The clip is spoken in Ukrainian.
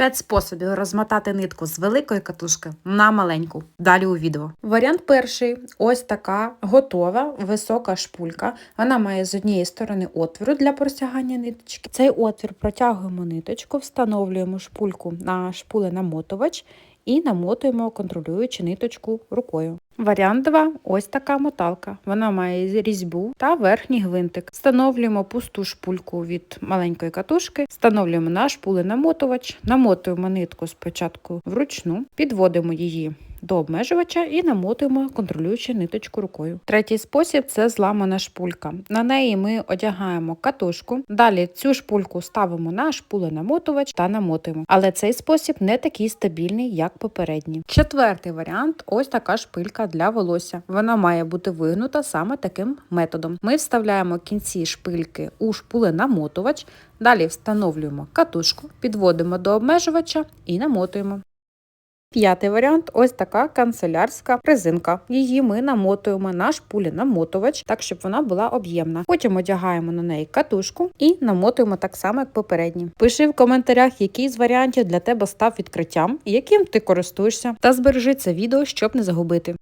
П'ять способів розмотати нитку з великої катушки на маленьку. Далі у відео. Варіант перший: ось така готова висока шпулька. Вона має з однієї сторони отвір для простягання ниточки. Цей отвір протягуємо ниточку, встановлюємо шпульку на шпуле намотувач і намотуємо, контролюючи ниточку рукою. Варіант 2 – ось така моталка. Вона має різьбу та верхній гвинтик. Встановлюємо пусту шпульку від маленької катушки, встановлюємо на шпуленамотувач, намотуємо нитку спочатку вручну, підводимо її до обмежувача і намотуємо, контролюючи ниточку рукою. Третій спосіб це зламана шпулька. На неї ми одягаємо катушку. Далі цю шпульку ставимо на шпуленамотувач та намотуємо. Але цей спосіб не такий стабільний, як попередній. Четвертий варіант ось така шпилька для волосся. Вона має бути вигнута саме таким методом. Ми вставляємо кінці шпильки у шпуленамотувач, далі встановлюємо катушку, підводимо до обмежувача і намотуємо. П'ятий варіант ось така канцелярська резинка. Її ми намотуємо на шпулі намотувач, так щоб вона була об'ємна. Потім одягаємо на неї катушку і намотуємо так само, як попередні. Пиши в коментарях, який з варіантів для тебе став відкриттям, яким ти користуєшся, та збережи це відео, щоб не загубити.